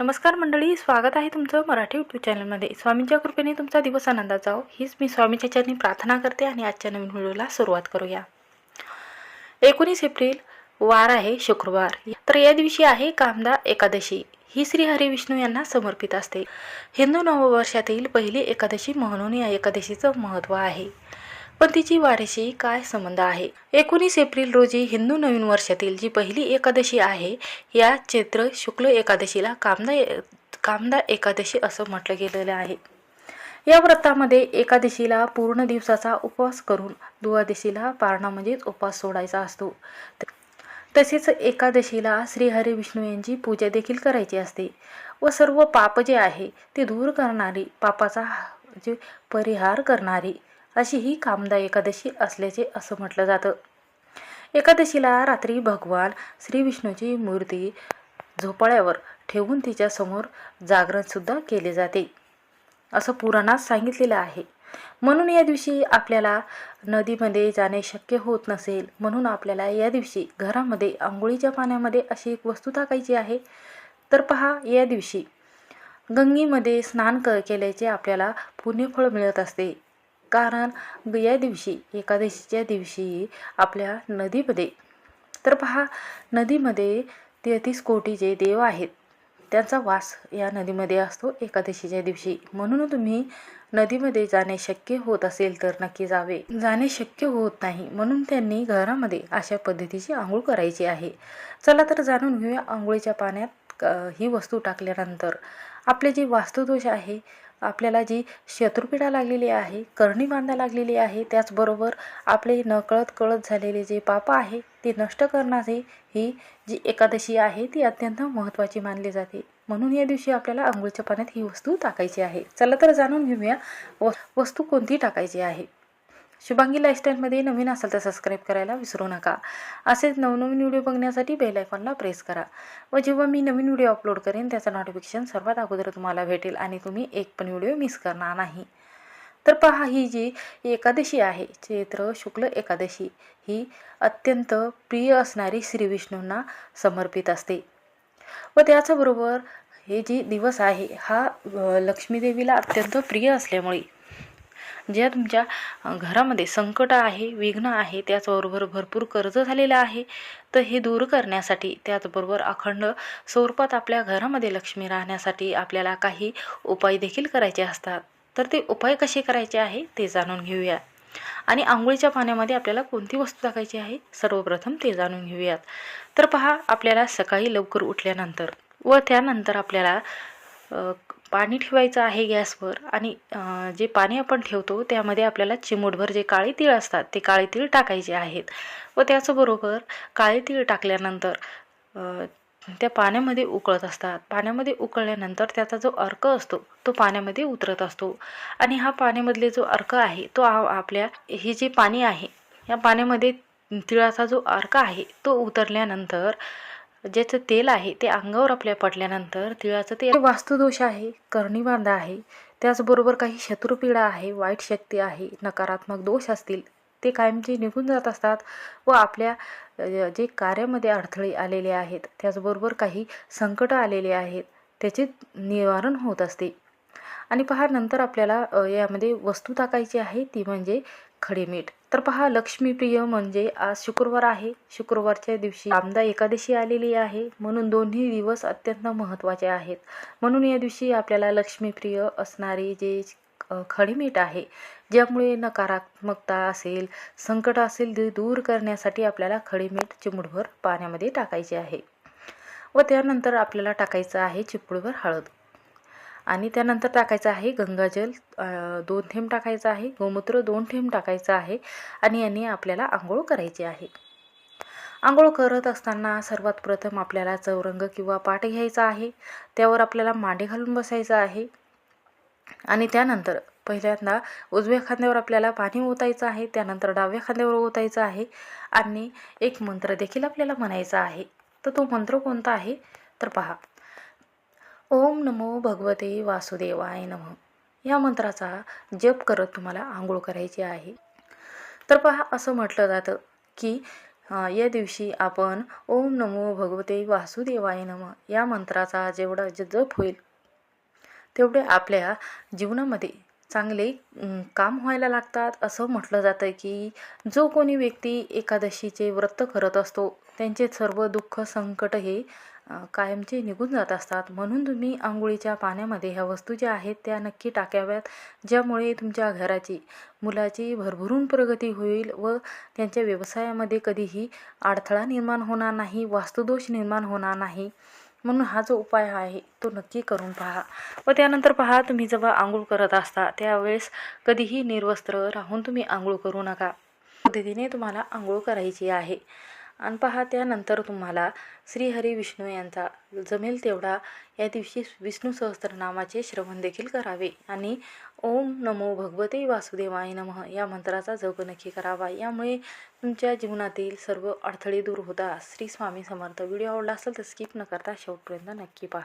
नमस्कार मंडळी स्वागत आहे तुमचं मराठी यूट्यूब चॅनलमध्ये स्वामींच्या कृपेने तुमचा दिवस आनंदात जाओ हीच मी स्वामीच्या चरणी प्रार्थना करते आणि आजच्या नवीन व्हिडिओला सुरुवात करूया. एकोणीस एप्रिल वार आहे शुक्रवार. तर या दिवशी आहे कामदा एकादशी. ही श्री हरी विष्णू यांना समर्पित असते. हिंदू नववर्षातील पहिली एकादशी म्हणून या एकादशीचं महत्त्व आहे. पण तिची वारीशी काय संबंध आहे? एकोणीस एप्रिल रोजी हिंदू नवीन वर्षातील जी पहिली एकादशी आहे या चैत्र शुक्ल एकादशीला कामदा कामदा एकादशी असं म्हटलं गेलेलं आहे. या व्रतामध्ये एकादशीला पूर्ण दिवसाचा उपवास करून द्वादशीला पारणा म्हणजेच उपवास सोडायचा असतो. तसेच एकादशीला श्रीहरी विष्णू यांची पूजा देखील करायची असते व सर्व पाप जे आहे ते दूर करणारी पापाचा जे परिहार करणारी अशी ही कामदा एकादशी असल्याचे असं म्हटलं जातं. एकादशीला रात्री भगवान श्री विष्णूची मूर्ती झोपाळ्यावर ठेवून तिच्यासमोर जागरणसुद्धा केले जाते. असं पुराणात सांगितलेलं आहे. म्हणून या दिवशी आपल्याला नदीमध्ये जाणे शक्य होत नसेल म्हणून आपल्याला या दिवशी घरामध्ये आंघोळीच्या पाण्यामध्ये अशी एक वस्तू टाकायची आहे. तर पहा या दिवशी गंगेमध्ये स्नान क केल्याचे आपल्याला पुण्यफळ मिळत असते. कारण या दिवशी एकादशीच्या दिवशी आपल्या नदीमध्ये तर पहा नदीमध्ये तेहतीस कोटी जे देव आहेत त्यांचा वास या नदीमध्ये असतो एकादशीच्या दिवशी. म्हणून तुम्ही नदीमध्ये जाणे शक्य होत असेल तर नक्की जावे. जाणे शक्य होत नाही म्हणून त्यांनी घरामध्ये अशा पद्धतीची आंघोळ करायची आहे. चला तर जाणून घेऊया आंघोळीच्या पाण्यात ही वस्तू टाकल्यानंतर. आपले जे वास्तुदोष आहे आपल्याला जी शत्रुपीडा लागलेली आहे करणी बांधा लागलेली आहे त्याचबरोबर आपले नकळत कळत झालेले जे पाप आहे ते नष्ट करणारे ही जी एकादशी आहे ती अत्यंत महत्त्वाची मानली जाते. म्हणून या दिवशी आपल्याला आंघोळीच्या पाण्यात ही वस्तू टाकायची आहे. चला तर जाणून घेऊया व वस्तू कोणती टाकायची आहे. शुभांगी लाईफस्टाईलमध्ये नवीन असाल तर सबस्क्राईब करायला विसरू नका. असेच नवनवीन व्हिडिओ बघण्यासाठी बेल आयकॉनला प्रेस करा. व जेव्हा मी नवीन व्हिडिओ अपलोड करेन त्याचं नोटिफिकेशन सर्वात अगोदर तुम्हाला भेटेल आणि तुम्ही एक पण व्हिडिओ मिस करणार नाही. तर पहा ही जी एकादशी आहे चैत्र शुक्ल एकादशी ही अत्यंत प्रिय असणारी श्रीविष्णूंना समर्पित असते. व त्याचबरोबर हे जी दिवस आहे हा लक्ष्मीदेवीला अत्यंत प्रिय असल्यामुळे ज्या तुमच्या घरामध्ये संकट आहे विघ्न आहे त्याचबरोबर भरपूर कर्ज झालेलं आहे तर हे दूर करण्यासाठी त्याचबरोबर अखंड स्वरूपात आपल्या घरामध्ये लक्ष्मी राहण्यासाठी आपल्याला काही उपाय देखील करायचे असतात. तर ते उपाय कसे करायचे आहे ते जाणून घेऊया. आणि आंघोळीच्या पाण्यामध्ये आपल्याला कोणती वस्तू टाकायची आहे सर्वप्रथम ते जाणून घेऊयात. तर पहा आपल्याला सकाळी लवकर उठल्यानंतर व त्यानंतर आपल्याला पाणी ठेवायचं आहे गॅसवर आणि जे पाणी आपण ठेवतो त्यामध्ये आपल्याला चिमूटभर जे काळे तीळ असतात ते काळे तीळ टाकायचे आहेत. व त्याचबरोबर काळे तीळ टाकल्यानंतर त्या पाण्यामध्ये उकळत असतात. पाण्यामध्ये उकळल्यानंतर त्याचा जो अर्क असतो तो पाण्यामध्ये उतरत असतो. आणि हा पाण्यामधले जो अर्क आहे तो आपल्या हे जे पाणी आहे या पाण्यामध्ये तिळाचा जो अर्क आहे तो उतरल्यानंतर ज्याचं तेल आहे ते अंगावर आपल्या पडल्यानंतर तिळाचं तेल वास्तुदोष आहे कर्णीबांधा आहे त्याचबरोबर काही शत्रुपीडा आहे वाईट शक्ती आहे नकारात्मक दोष असतील ते कायमचे निघून जात असतात व आपल्या जे कार्यामध्ये अडथळे आलेले आहेत त्याचबरोबर काही संकट आलेले आहेत त्याचे निवारण होत असते. आणि पहा नंतर आपल्याला यामध्ये वस्तू टाकायची आहे ती म्हणजे खडे मीठ. तर पहा लक्ष्मीप्रिय म्हणजे आज शुक्रवार आहे. शुक्रवारच्या दिवशी आमदा एकादशी आलेली आहे. म्हणून दोन्ही दिवस अत्यंत महत्त्वाचे आहेत. म्हणून या दिवशी आपल्याला लक्ष्मीप्रिय असणारे जे खडे मीठ आहे ज्यामुळे नकारात्मकता असेल संकट असेल ते दूर करण्यासाठी आपल्याला खडे मीठ चिमुटभर पाण्यामध्ये टाकायचे आहे. व त्यानंतर आपल्याला टाकायचं आहे चिपळूभर हळद. आणि त्यानंतर टाकायचं आहे गंगाजल दोन थेंब टाकायचं आहे गोमूत्र दोन थेंब टाकायचं आहे आणि यांनी आपल्याला आंघोळ करायची आहे. आंघोळ करत असताना सर्वात प्रथम आपल्याला चौरंग किंवा पाट घ्यायचा आहे त्यावर आपल्याला मांडे घालून बसायचं आहे आणि त्यानंतर पहिल्यांदा उजव्या खांद्यावर आपल्याला पाणी ओतायचं आहे त्यानंतर डाव्या खांद्यावर ओतायचं आहे आणि एक मंत्र देखील आपल्याला म्हणायचा आहे. तर तो मंत्र कोणता आहे? तर पहा ओम नमो भगवते वासुदेवाय नम. या मंत्राचा जप करत तुम्हाला आंघोळ करायची आहे. तर पहा असं म्हटलं जातं की या दिवशी आपण ओम नमो भगवते वासुदेवाय नम या मंत्राचा जेवढा ज- जप होईल तेवढे आपल्या जीवनामध्ये चांगले काम व्हायला लागतात. असं म्हटलं जातं की जो कोणी व्यक्ती एकादशीचे व्रत करत असतो त्यांचे सर्व दुःख संकट हे कायमचे निघून जात असतात. म्हणून तुम्ही आंघोळीच्या पाण्यामध्ये ह्या वस्तू ज्या आहेत त्या नक्की टाकाव्यात ज्यामुळे तुमच्या घराची मुलाची भरभरून प्रगती होईल व त्यांच्या व्यवसायामध्ये कधीही अडथळा निर्माण होणार नाही वास्तुदोष निर्माण होणार नाही. म्हणून हा जो उपाय आहे तो नक्की करून पहा. व त्यानंतर पहा तुम्ही जेव्हा आंघोळ करत असता त्यावेळेस कधीही निर्वस्त्र राहून तुम्ही आंघोळ करू नका. पद्धतीने तुम्हाला आंघोळ करायची आहे. आणि पहा त्यानंतर तुम्हाला श्रीहरी विष्णू यांचा जमेल तेवढा. या दिवशी विष्णू सहस्त्रनामाचे श्रवण देखील करावे. आणि ओम नमो भगवते वासुदेवाय नमः या मंत्राचा जप नक्की करावा. यामुळे तुमच्या जीवनातील सर्व अडथळे दूर होतात. श्री स्वामी समर्थ. व्हिडिओ आवडला असेल तर स्किप न करता शेवटपर्यंत नक्की पहा.